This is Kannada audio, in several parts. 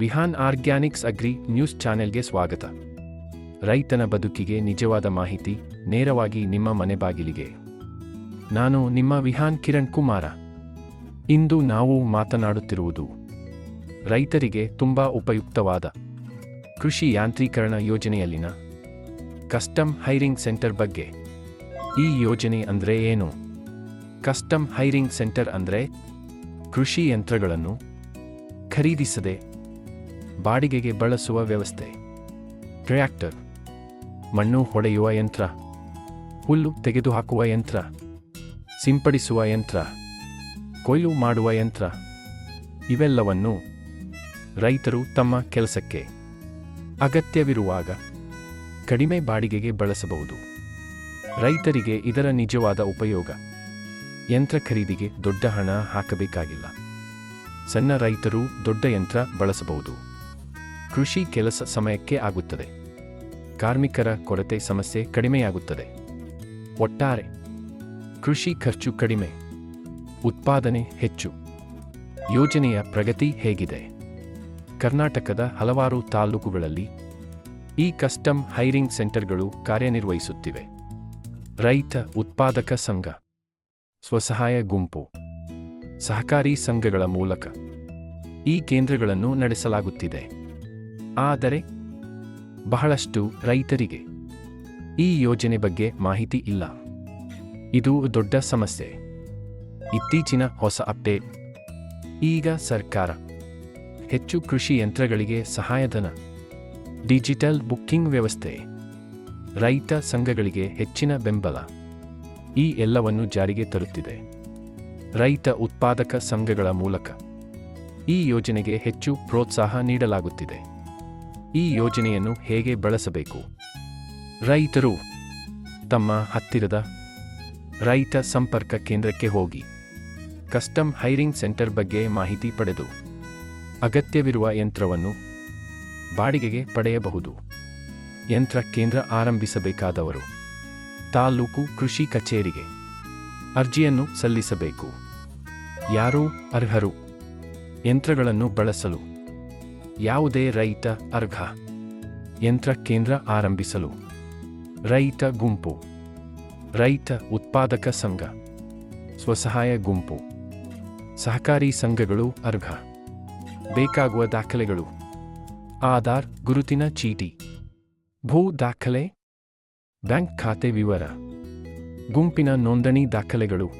ವಿಹಾನ್ ಆರ್ಗ್ಯಾನಿಕ್ಸ್ ಅಗ್ರಿ ನ್ಯೂಸ್ ಚಾನೆಲ್ಗೆ ಸ್ವಾಗತ. ರೈತನ ಬದುಕಿಗೆ ನಿಜವಾದ ಮಾಹಿತಿ, ನೇರವಾಗಿ ನಿಮ್ಮ ಮನೆ ಬಾಗಿಲಿಗೆ. ನಾನು ನಿಮ್ಮ ವಿಹಾನ್ ಕಿರಣ್ ಕುಮಾರ. ಇಂದು ನಾವು ಮಾತನಾಡುತ್ತಿರುವುದು ರೈತರಿಗೆ ತುಂಬಾ ಉಪಯುಕ್ತವಾದ ಕೃಷಿ ಯಾಂತ್ರೀಕರಣ ಯೋಜನೆಯಲ್ಲಿನ ಕಸ್ಟಮ್ ಹೈರಿಂಗ್ ಸೆಂಟರ್ ಬಗ್ಗೆ. ಈ ಯೋಜನೆ ಅಂದರೆ ಏನು? ಕಸ್ಟಮ್ ಹೈರಿಂಗ್ ಸೆಂಟರ್ ಅಂದರೆ ಕೃಷಿ ಯಂತ್ರಗಳನ್ನು ಖರೀದಿಸದೆ ಬಾಡಿಗೆಗೆ ಬಳಸುವ ವ್ಯವಸ್ಥೆ. ಟ್ರ್ಯಾಕ್ಟರ್. ಮಣ್ಣು ಹೊಡೆಯುವ ಯಂತ್ರ. ಹುಲ್ಲು ತೆಗೆದುಹಾಕುವ ಯಂತ್ರ. ಸಿಂಪಡಿಸುವ ಯಂತ್ರ. ಕೊಯ್ಲು ಮಾಡುವ ಯಂತ್ರ. ಇವೆಲ್ಲವನ್ನು ರೈತರು ತಮ್ಮ ಕೆಲಸಕ್ಕೆ ಅಗತ್ಯವಿರುವಾಗ ಕಡಿಮೆ ಬಾಡಿಗೆಗೆ ಬಳಸಬಹುದು. ರೈತರಿಗೆ ಇದರ ನಿಜವಾದ ಉಪಯೋಗ. ಯಂತ್ರ ಖರೀದಿಗೆ ದೊಡ್ಡ ಹಣ ಹಾಕಬೇಕಾಗಿಲ್ಲ. ಸಣ್ಣ ರೈತರು ದೊಡ್ಡ ಯಂತ್ರ ಬಳಸಬಹುದು. ಕೃಷಿ ಕೆಲಸ ಸಮಯಕ್ಕೆ ಆಗುತ್ತದೆ. ಕಾರ್ಮಿಕರ ಕೊರತೆ ಸಮಸ್ಯೆ ಕಡಿಮೆಯಾಗುತ್ತದೆ. ಒಟ್ಟಾರೆ, ಕೃಷಿ ಖರ್ಚು ಕಡಿಮೆ, ಉತ್ಪಾದನೆ ಹೆಚ್ಚು. ಯೋಜನೆಯ ಪ್ರಗತಿ ಹೇಗಿದೆ. ಕರ್ನಾಟಕದ ಹಲವಾರು ತಾಲ್ಲೂಕುಗಳಲ್ಲಿ ಈ ಕಸ್ಟಮ್ ಹೈರಿಂಗ್ ಸೆಂಟರ್ಗಳು ಕಾರ್ಯನಿರ್ವಹಿಸುತ್ತಿವೆ. ರೈತ ಉತ್ಪಾದಕ ಸಂಘ, ಸ್ವಸಹಾಯ ಗುಂಪು, ಸಹಕಾರಿ ಸಂಘಗಳ ಮೂಲಕ ಈ ಕೇಂದ್ರಗಳನ್ನು ನಡೆಸಲಾಗುತ್ತಿದೆ. ಆದರೆ ಬಹಳಷ್ಟು ರೈತರಿಗೆ ಈ ಯೋಜನೆ ಬಗ್ಗೆ ಮಾಹಿತಿ ಇಲ್ಲ. ಇದು ದೊಡ್ಡ ಸಮಸ್ಯೆ. ಇತ್ತೀಚಿನ ಹೊಸ ಅಪ್ಡೇಟ್. ಈಗ ಸರ್ಕಾರ ಹೆಚ್ಚು ಕೃಷಿ ಯಂತ್ರಗಳಿಗೆ ಸಹಾಯಧನ. ಡಿಜಿಟಲ್ ಬುಕ್ಕಿಂಗ್ ವ್ಯವಸ್ಥೆ. ರೈತ ಸಂಘಗಳಿಗೆ ಹೆಚ್ಚಿನ ಬೆಂಬಲ. ಈ ಎಲ್ಲವನ್ನು ಜಾರಿಗೆ ತರುತ್ತಿದೆ. ರೈತ ಉತ್ಪಾದಕ ಸಂಘಗಳ ಮೂಲಕ ಈ ಯೋಜನೆಗೆ ಹೆಚ್ಚು ಪ್ರೋತ್ಸಾಹ ನೀಡಲಾಗುತ್ತಿದೆ. ಈ ಯೋಜನೆಯನ್ನು ಹೇಗೆ ಬಳಸಬೇಕು? ರೈತರು ತಮ್ಮ ಹತ್ತಿರದ ರೈತ ಸಂಪರ್ಕ ಕೇಂದ್ರಕ್ಕೆ ಹೋಗಿ ಕಸ್ಟಮ್ ಹೈರಿಂಗ್ ಸೆಂಟರ್ ಬಗ್ಗೆ ಮಾಹಿತಿ ಪಡೆದು ಅಗತ್ಯವಿರುವ ಯಂತ್ರವನ್ನು ಬಾಡಿಗೆಗೆ ಪಡೆಯಬಹುದು. ಯಂತ್ರ ಕೇಂದ್ರ ಆರಂಭಿಸಬೇಕಾದವರು ತಾಲೂಕು ಕೃಷಿ ಕಚೇರಿಗೆ ಅರ್ಜಿಯನ್ನು ಸಲ್ಲಿಸಬೇಕು. ಯಾರೂ ಅರ್ಹರು? ಯಂತ್ರಗಳನ್ನು ಬಳಸಲು ಯಾವುದೇ ರೈತ ಅರ್ಘ. ಯಂತ್ರ ಕೇಂದ್ರ ಆರಂಭಿಸಲು. ರೈತ ಗುಂಪು. ರೈತ ಉತ್ಪಾದಕ ಸಂಘ. ಸ್ವಸಹಾಯ ಗುಂಪು. ಸಹಕಾರಿ ಸಂಘಗಳು ಅರ್ಘ. ಬೇಕಾಗುವ ದಾಖಲೆಗಳು. ಆಧಾರ್ ಗುರುತಿನ ಚೀಟಿ. ಭೂ ದಾಖಲೆ. ಬ್ಯಾಂಕ್ ಖಾತೆ ವಿವರ. ಗುಂಪಿನ ನೋಂದಣಿ ದಾಖಲೆಗಳು.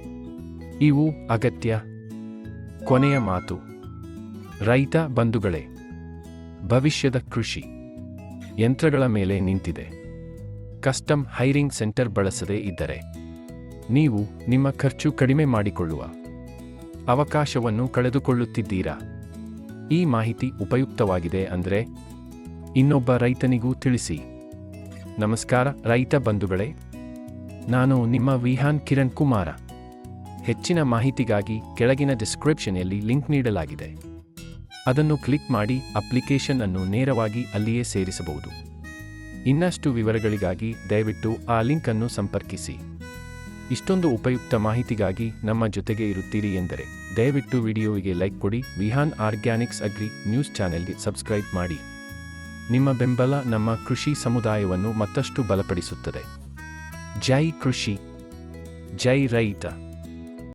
ಇವು ಅಗತ್ಯ. ಕೊನೆಯ ಮಾತು. ರೈತ ಬಂಧುಗಳೇ. ಭವಿಷ್ಯದ ಕೃಷಿ ಯಂತ್ರಗಳ ಮೇಲೆ ನಿಂತಿದೆ. ಕಸ್ಟಮ್ ಹೈರಿಂಗ್ ಸೆಂಟರ್ ಬಳಸದೇ ಇದ್ದರೆ ನೀವು ನಿಮ್ಮ ಖರ್ಚು ಕಡಿಮೆ ಮಾಡಿಕೊಳ್ಳುವ ಅವಕಾಶವನ್ನು ಕಳೆದುಕೊಳ್ಳುತ್ತಿದ್ದೀರಾ? ಈ ಮಾಹಿತಿ ಉಪಯುಕ್ತವಾಗಿದೆ ಅಂದರೆ ಇನ್ನೊಬ್ಬ ರೈತನಿಗೂ ತಿಳಿಸಿ. ನಮಸ್ಕಾರ ರೈತ ಬಂಧುಗಳೇ, ನಾನು ನಿಮ್ಮ ವಿಹಾನ್ ಕಿರಣ್ ಕುಮಾರ. ಹೆಚ್ಚಿನ ಮಾಹಿತಿಗಾಗಿ ಕೆಳಗಿನ ಡಿಸ್ಕ್ರಿಪ್ಷನ್ನಲ್ಲಿ ಲಿಂಕ್ ನೀಡಲಾಗಿದೆ. ಅದನ್ನು ಕ್ಲಿಕ್ ಮಾಡಿ ಅಪ್ಲಿಕೇಶನ್ ಅನ್ನು ನೇರವಾಗಿ ಅಲ್ಲಿಯೇ ಸೇರಿಸಬಹುದು. ಇನ್ನಷ್ಟು ವಿವರಗಳಿಗಾಗಿ ದಯವಿಟ್ಟು ಆ ಲಿಂಕ್ ಅನ್ನು ಸಂಪರ್ಕಿಸಿ. ಇಷ್ಟೊಂದು ಉಪಯುಕ್ತ ಮಾಹಿತಿಗಾಗಿ ನಮ್ಮ ಜೊತೆಗೆ ಇರುತ್ತೀರಿ ಎಂದರೆ ದಯವಿಟ್ಟು ವಿಡಿಯೋವಿಗೆ ಲೈಕ್ ಕೊಡಿ, ವಿಹಾನ್ ಆರ್ಗ್ಯಾನಿಕ್ಸ್ ಅಗ್ರಿ ನ್ಯೂಸ್ ಚಾನೆಲ್ಗೆ ಸಬ್ಸ್ಕ್ರೈಬ್ ಮಾಡಿ. ನಿಮ್ಮ ಬೆಂಬಲ ನಮ್ಮ ಕೃಷಿ ಸಮುದಾಯವನ್ನು ಮತ್ತಷ್ಟು ಬಲಪಡಿಸುತ್ತದೆ. ಜೈ ಕೃಷಿ, ಜೈ ರೈತ.